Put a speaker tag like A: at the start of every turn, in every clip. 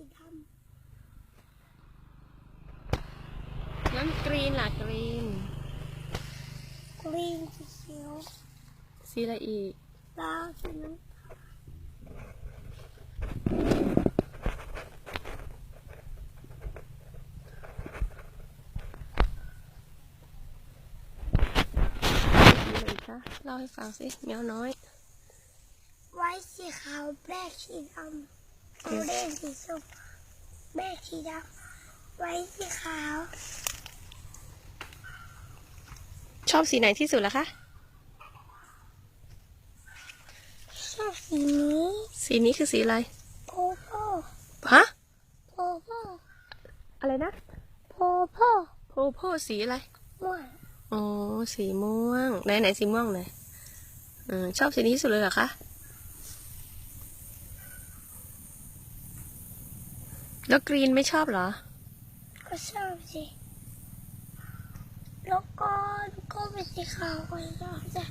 A: สีด
B: น้ำกรีนล่ะกรีนำ
A: กรีนสีเขียว
B: สีอะไรอีก
A: ดาวสีน้ำ
B: สีอะไรอีกคะเล่าให้ฟังสิแมวน้อย
A: ไว้สีขาวแบกสีดำ โอเรนสีส้มแบกสีดำไว้สีขาว
B: ชอบสีไหนที่สุดล่ะคะ
A: ชอบสีนี้
B: สีนี้คือสีอะไร
A: โพโพ
B: ฮะ
A: โพโพ
B: อะไรนะ
A: โพโพ
B: โพโพสีอะไร
A: ม่วง
B: อ๋อสีม่วงไหนไหนสีม่วงไหนออชอบสีนี้ที่สุดเลยเหรอคะ แล้วกรีนไม่ชอบเหรอ
A: ก็ชอบสิ แล้วก็แล้วก็เป็นสีขาวก็ชอบจ้ะ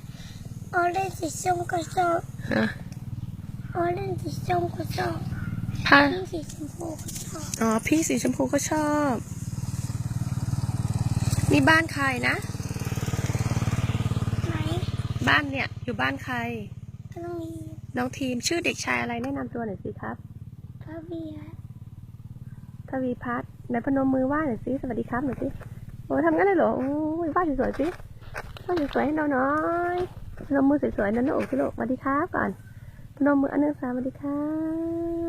A: ออเรนสีส้มก็ชอบ
B: ฮะ
A: ออเรนสีส้มก็ชอบ
B: ผ้า
A: นี่สีชมพูก็ชอบ
B: อ๋อ พี่สีชมพูก็ชอบ นี่บ้านใครนะ
A: ไหน
B: บ้านเนี่ย อยู่บ้านใคร
A: ก็ต้องมี
B: น้องทีมชื่อเด็กชายอะไรแนะนำตัวหน่อยสิครับ
A: พระเบียร์
B: ทวีพัฒน์ไหนพนมมือไหว้หน่อยสิสวัสดีครับหน่อยสิโอ้ทำงั้นเลยเหรอโอ้ยไหว้สวยๆสิไหว้สวยๆให้เราหน่อยพนมมือสวยๆนั่นนะโอ้สิลูกสวัสดีครับก่อนพนมมืออันนึงสามสวัสดีครั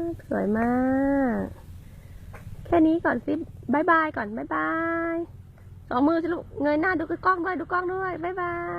B: บสวยมาก แค่นี้ก่อนสิบายบายก่อนบายบายสองมือสิลูกเงยหน้าดูกล้องด้วยดูกล้องด้วยบายบาย